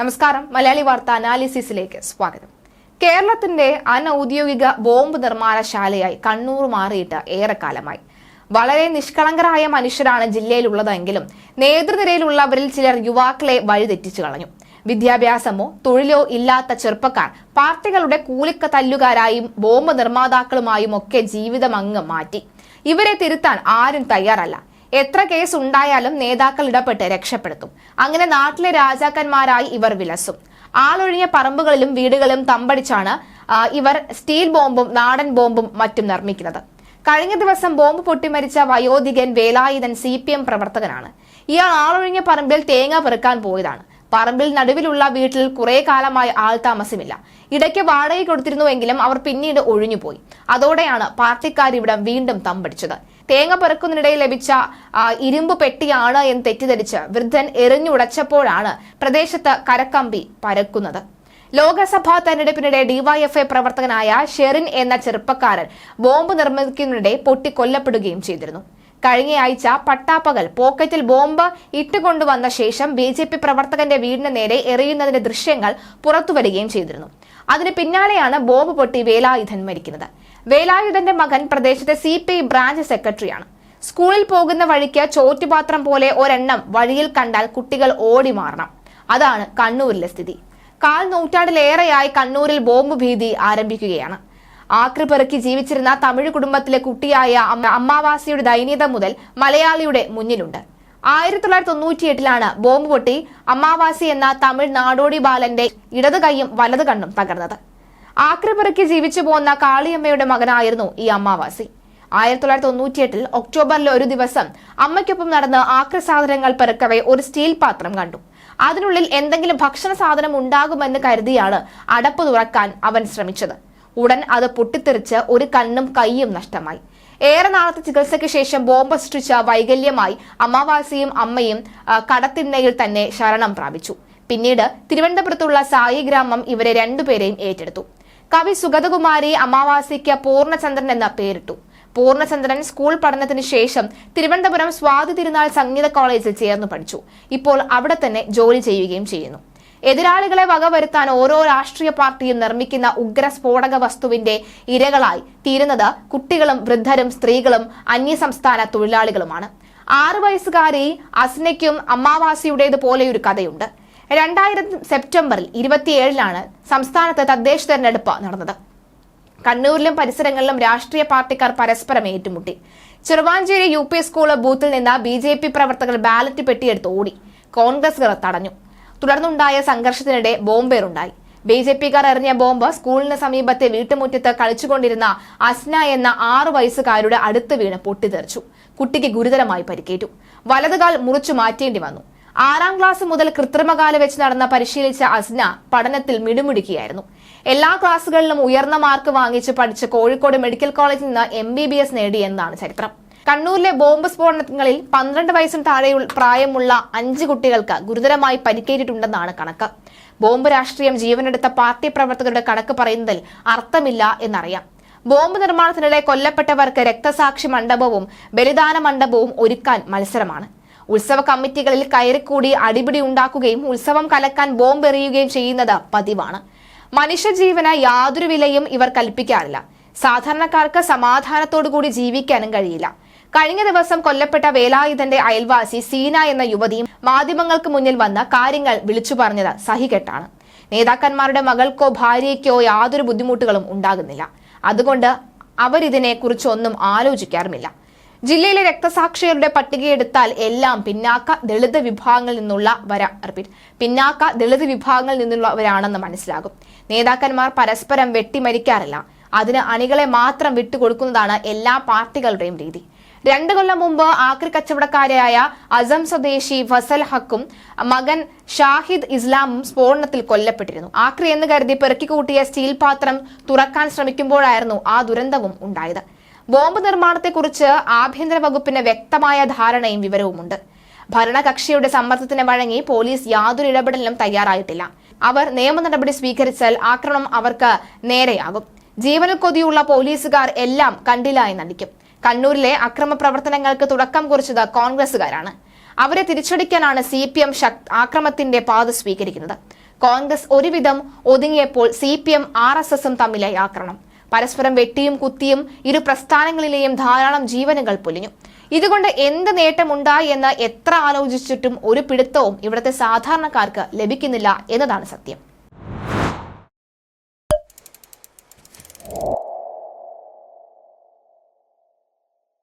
നമസ്കാരം. മലയാളി വാർത്ത അനാലിസിസിലേക്ക് സ്വാഗതം. കേരളത്തിന്റെ അനൌദ്യോഗിക ബോംബ് നിർമ്മാണശാലയായി കണ്ണൂർ മാറിയിട്ട് ഏറെക്കാലമായി. വളരെ നിഷ്കളങ്കരായ മനുഷ്യരാണ് ജില്ലയിലുള്ളതെങ്കിലും നേതൃനിരയിലുള്ളവരിൽ ചിലർ യുവാക്കളെ വഴിതെറ്റിച്ചു കളഞ്ഞു. വിദ്യാഭ്യാസമോ തൊഴിലോ ഇല്ലാത്ത ചെറുപ്പക്കാർ പാർട്ടികളുടെ കൂലിക്ക തല്ലുകാരായും ബോംബ് നിർമ്മാതാക്കളുമായും ഒക്കെ ജീവിതം അങ്ങ് മാറ്റി. ഇവരെ തിരുത്താൻ ആരും തയ്യാറല്ല. എത്ര കേസ് ഉണ്ടായാലും നേതാക്കൾ ഇടപെട്ട് രക്ഷപ്പെടുത്തും. അങ്ങനെ നാട്ടിലെ രാജാക്കന്മാരായി ഇവർ വിലസും. ആളൊഴിഞ്ഞ പറമ്പുകളിലും വീടുകളിലും തമ്പടിച്ചാണ് ഇവർ സ്റ്റീൽ ബോംബും നാടൻ ബോംബും മറ്റും നിർമ്മിക്കുന്നത്. കഴിഞ്ഞ ദിവസം ബോംബ് പൊട്ടിമരിച്ച വയോധികൻ വേലായുധൻ സി പി എം പ്രവർത്തകനാണ്. ഇയാൾ ആളൊഴിഞ്ഞ പറമ്പിൽ തേങ്ങ പെറുക്കാൻ പോയതാണ്. പറമ്പിൽ നടുവിലുള്ള വീട്ടിൽ കുറെ കാലമായി ആൾ താമസമില്ല. ഇടയ്ക്ക് വാടക കൊടുത്തിരുന്നുവെങ്കിലും അവർ പിന്നീട് ഒഴിഞ്ഞുപോയി. അതോടെയാണ് പാർട്ടിക്കാർ ഇവിടെ വീണ്ടും തമ്പടിച്ചത്. തേങ്ങ പറക്കുന്നതിനിടയിൽ ലഭിച്ച ഇരുമ്പ് പെട്ടിയാണ് എന്ന് തെറ്റിദ്ധരിച്ച് വൃദ്ധൻ എറിഞ്ഞുടച്ചപ്പോഴാണ് പ്രദേശത്ത് കരക്കമ്പി പരക്കുന്നത്. ലോകസഭാ തെരഞ്ഞെടുപ്പിനിടെ ഡിവൈഎഫ്ഐ പ്രവർത്തകനായ ഷെറിൻ എന്ന ചെറുപ്പക്കാരൻ ബോംബ് നിർമ്മിക്കുന്നതിനിടെ പൊട്ടിക്കൊല്ലപ്പെടുകയും ചെയ്തിരുന്നു. കഴിഞ്ഞയാഴ്ച പട്ടാപ്പകൽ പോക്കറ്റിൽ ബോംബ് ഇട്ടുകൊണ്ടുവന്ന ശേഷം ബി ജെ പി പ്രവർത്തകന്റെ വീടിന് നേരെ എറിയുന്നതിന്റെ ദൃശ്യങ്ങൾ പുറത്തുവരികയും ചെയ്തിരുന്നു. അതിന് പിന്നാലെയാണ് ബോംബ് പൊട്ടി വേലായുധൻ മരിക്കുന്നത്. വേലായുധന്റെ മകൻ പ്രദേശത്തെ സി പി ഐ ബ്രാഞ്ച് സെക്രട്ടറിയാണ്. സ്കൂളിൽ പോകുന്ന വഴിക്ക് ചോറ്റുപാത്രം പോലെ ഒരെണ്ണം വഴിയിൽ കണ്ടാൽ കുട്ടികൾ ഓടി മാറണം. അതാണ് കണ്ണൂരിലെ സ്ഥിതി. കാൽ നൂറ്റാണ്ടിലേറെയായി കണ്ണൂരിൽ ബോംബ് ഭീതി ആരംഭിക്കുകയാണ്. ആക്രി പെറുക്കി ജീവിച്ചിരുന്ന തമിഴ് കുടുംബത്തിലെ കുട്ടിയായ അമ്മ- അമ്മാവാസിയുടെ ദൈന്യത മുതൽ മലയാളിയുടെ മുന്നിലുണ്ട്. ആയിരത്തി തൊള്ളായിരത്തി തൊണ്ണൂറ്റി എട്ടിലാണ് ബോംബ് പൊട്ടി അമ്മാവാസി എന്ന തമിഴ് നാടോടി ബാലന്റെ ഇടത് കൈയും വലത് കണ്ണും തകർന്നത്. ആക്രി പെറുക്കി ജീവിച്ചു പോകുന്ന കാളിയമ്മയുടെ മകനായിരുന്നു ഈ അമ്മാവാസി. ആയിരത്തി തൊള്ളായിരത്തി തൊണ്ണൂറ്റിയെട്ടിൽ ഒക്ടോബറിലെ ഒരു ദിവസം അമ്മയ്ക്കൊപ്പം നടന്ന് ആക്രി സാധനങ്ങൾ പെറുക്കവെ ഒരു സ്റ്റീൽ പാത്രം കണ്ടു. അതിനുള്ളിൽ എന്തെങ്കിലും ഭക്ഷണ സാധനം ഉണ്ടാകുമെന്ന് കരുതിയാണ് അടപ്പ് തുറക്കാൻ അവൻ ശ്രമിച്ചത്. ഉടൻ അത് പൊട്ടിത്തെറിച്ച് ഒരു കണ്ണും കൈയും നഷ്ടമായി. ഏറെ നാളത്തെ ചികിത്സയ്ക്ക് ശേഷം ബോംബ് സൃഷ്ടിച്ച വൈകല്യമായി അമ്മാവാസിയും അമ്മയും കടത്തിണ്ണയിൽ തന്നെ ശരണം പ്രാപിച്ചു. പിന്നീട് തിരുവനന്തപുരത്തുള്ള സായി ഗ്രാമം ഇവരെ രണ്ടുപേരെയും ഏറ്റെടുത്തു. കവി സുഗതകുമാരി അമാവാസിക്ക് പൂർണചന്ദ്രൻ എന്ന പേരിട്ടു. പൂർണചന്ദ്രൻ സ്കൂൾ പഠനത്തിന് ശേഷം തിരുവനന്തപുരം സ്വാതി തിരുനാൾ സംഗീത കോളേജിൽ ചേർന്നു പഠിച്ചു. ഇപ്പോൾ അവിടെ തന്നെ ജോലി ചെയ്യുകയും ചെയ്യുന്നു. എതിരാളികളെ വകവരുത്താൻ ഓരോ രാഷ്ട്രീയ പാർട്ടിയും നിർമ്മിക്കുന്ന ഉഗ്ര സ്ഫോടക വസ്തുവിന്റെ ഇരകളായി തീരുന്നത് കുട്ടികളും വൃദ്ധരും സ്ത്രീകളും അന്യസംസ്ഥാന തൊഴിലാളികളുമാണ്. ആറു വയസ്സുകാരി അസ്നയ്ക്കും അമ്മാവാസിയുടേത് പോലെ ഒരു കഥയുണ്ട്. രണ്ടായിരം സെപ്റ്റംബറിൽ ഇരുപത്തിയേഴിലാണ് സംസ്ഥാനത്ത് തദ്ദേശ തെരഞ്ഞെടുപ്പ് നടന്നത്. കണ്ണൂരിലും പരിസരങ്ങളിലും രാഷ്ട്രീയ പാർട്ടിക്കാർ പരസ്പരം ഏറ്റുമുട്ടി. ചെറുവാഞ്ചേരി യു പി സ്കൂൾ ബൂത്തിൽ നിന്ന് ബി ജെ പി പ്രവർത്തകർ ബാലറ്റ് പെട്ടിയെടുത്ത് ഓടി. കോൺഗ്രസുകാർ തടഞ്ഞു. തുടർന്നുണ്ടായ സംഘർഷത്തിനിടെ ബോംബേറുണ്ടായി. ബി ജെ പിക്കാർ എറിഞ്ഞ ബോംബ് സ്കൂളിന് സമീപത്തെ വീട്ടുമുറ്റത്ത് കളിച്ചുകൊണ്ടിരുന്ന അസ്ന എന്ന ആറു വയസ്സുകാരുടെ അടുത്ത് വീണ് പൊട്ടിത്തെറിച്ചു. കുട്ടിക്ക് ഗുരുതരമായി പരിക്കേറ്റു. വലതുകാൽ മുറിച്ചു മാറ്റേണ്ടി വന്നു. ആറാം ക്ലാസ് മുതൽ കൃത്രിമകാല വെച്ച് നടന്ന പരിശീലിച്ച അസ്ന പഠനത്തിൽ മിടുമിടുക്കിയായിരുന്നു. എല്ലാ ക്ലാസുകളിലും ഉയർന്ന മാർക്ക് വാങ്ങിച്ച് പഠിച്ച് കോഴിക്കോട് മെഡിക്കൽ കോളേജിൽ നിന്ന് എം ബി ബി എസ് നേടി എന്നാണ് ചരിത്രം. കണ്ണൂരിലെ ബോംബ് സ്ഫോടനങ്ങളിൽ പന്ത്രണ്ട് വയസ്സിന് താഴെ പ്രായമുള്ള അഞ്ച് കുട്ടികൾക്ക് ഗുരുതരമായി പരിക്കേറ്റിട്ടുണ്ടെന്നാണ് കണക്ക്. ബോംബ് രാഷ്ട്രീയം ജീവനെടുത്ത പാർട്ടി പ്രവർത്തകരുടെ കണക്ക് പറയുന്നതിൽ അർത്ഥമില്ല എന്നറിയാം. ബോംബ് നിർമ്മാണത്തിനിടെ കൊല്ലപ്പെട്ടവർക്ക് രക്തസാക്ഷി മണ്ഡപവും ബലിദാന മണ്ഡപവും ഒരുക്കാൻ മത്സരമാണ്. ഉത്സവ കമ്മിറ്റികളിൽ കയറിക്കൂടി അടിപിടി ഉണ്ടാക്കുകയും ഉത്സവം കലക്കാൻ ബോംബ് എറിയുകയും ചെയ്യുന്നത് പതിവാണ്. മനുഷ്യജീവന് യാതൊരു വിലയും ഇവർ കൽപ്പിക്കാറില്ല. സാധാരണക്കാർക്ക് സമാധാനത്തോടുകൂടി ജീവിക്കാനും കഴിയില്ല. കഴിഞ്ഞ ദിവസം കൊല്ലപ്പെട്ട വേലായുധന്റെ അയൽവാസി സീന എന്ന യുവതിയും മാധ്യമങ്ങൾക്ക് മുന്നിൽ വന്ന കാര്യങ്ങൾ വിളിച്ചു പറഞ്ഞത് സഹികെട്ടാണ്. നേതാക്കന്മാരുടെ മകൾക്കോ ഭാര്യയ്ക്കോ യാതൊരു ബുദ്ധിമുട്ടുകളും ഉണ്ടാകുന്നില്ല. അതുകൊണ്ട് അവരിതിനെ കുറിച്ചൊന്നും ആലോചിക്കാറുമില്ല. ജില്ലയിലെ രക്തസാക്ഷികളുടെ പട്ടികയെടുത്താൽ എല്ലാം പിന്നാക്ക ദളിത് വിഭാഗങ്ങളിൽ നിന്നുള്ള പിന്നാക്ക ദളിത് വിഭാഗങ്ങളിൽ നിന്നുള്ളവരാണെന്ന് മനസ്സിലാകും. നേതാക്കന്മാർ പരസ്പരം വെട്ടിമരിക്കാറില്ല. അതിന് അണികളെ മാത്രം വിട്ടുകൊടുക്കുന്നതാണ് എല്ലാ പാർട്ടികളുടെയും രീതി. രണ്ടു കൊല്ലം മുമ്പ് ആക്രി കച്ചവടക്കാരായ അസം സ്വദേശി ഫസൽ ഹക്കും മകൻ ഷാഹിദ് ഇസ്ലാമും സ്ഫോടനത്തിൽ കൊല്ലപ്പെട്ടിരുന്നു. ആക്രി എന്ന് കരുതി പെറുക്കിക്കൂട്ടിയ സ്റ്റീൽ പാത്രം തുറക്കാൻ ശ്രമിക്കുമ്പോഴായിരുന്നു ആ ദുരന്തവും ഉണ്ടായത്. ബോംബ് നിർമ്മാണത്തെക്കുറിച്ച് ആഭ്യന്തര വകുപ്പിന് വ്യക്തമായ ധാരണയും വിവരവുമുണ്ട്. ഭരണകക്ഷിയുടെ സമ്മർദ്ദത്തിന് വഴങ്ങി പോലീസ് യാതൊരു ഇടപെടലിനും തയ്യാറായിട്ടില്ല. അവർ നിയമ നടപടി സ്വീകരിച്ചാൽ ആക്രമണം അവർക്ക് നേരെയാകും. ജീവനിൽ കൊതിയുള്ള പോലീസുകാർ എല്ലാം കണ്ടില്ല എന്നടിക്കും കണ്ണൂരിലെ അക്രമ പ്രവർത്തനങ്ങൾക്ക് തുടക്കം കുറിച്ചത് കോൺഗ്രസുകാരാണ് അവരെ തിരിച്ചടിക്കാനാണ് സി പി എം ആക്രമത്തിന്റെ പാത സ്വീകരിക്കുന്നത്. കോൺഗ്രസ് ഒരുവിധം ഒതുങ്ങിയപ്പോൾ C P M R S എസും തമ്മിലായി ആക്രമണം. പരസ്പരം വെട്ടിയും കുത്തിയും ഇരു പ്രസ്ഥാനങ്ങളിലെയും ധാരാളം ജീവനുകൾ പൊലിഞ്ഞു. ഇതുകൊണ്ട് എന്ത് നേട്ടമുണ്ടായി എന്ന് എത്ര ആലോചിച്ചിട്ടും ഒരു പിടുത്തവും ഇവിടുത്തെ സാധാരണക്കാർക്ക് ലഭിക്കുന്നില്ല എന്നതാണ് സത്യം.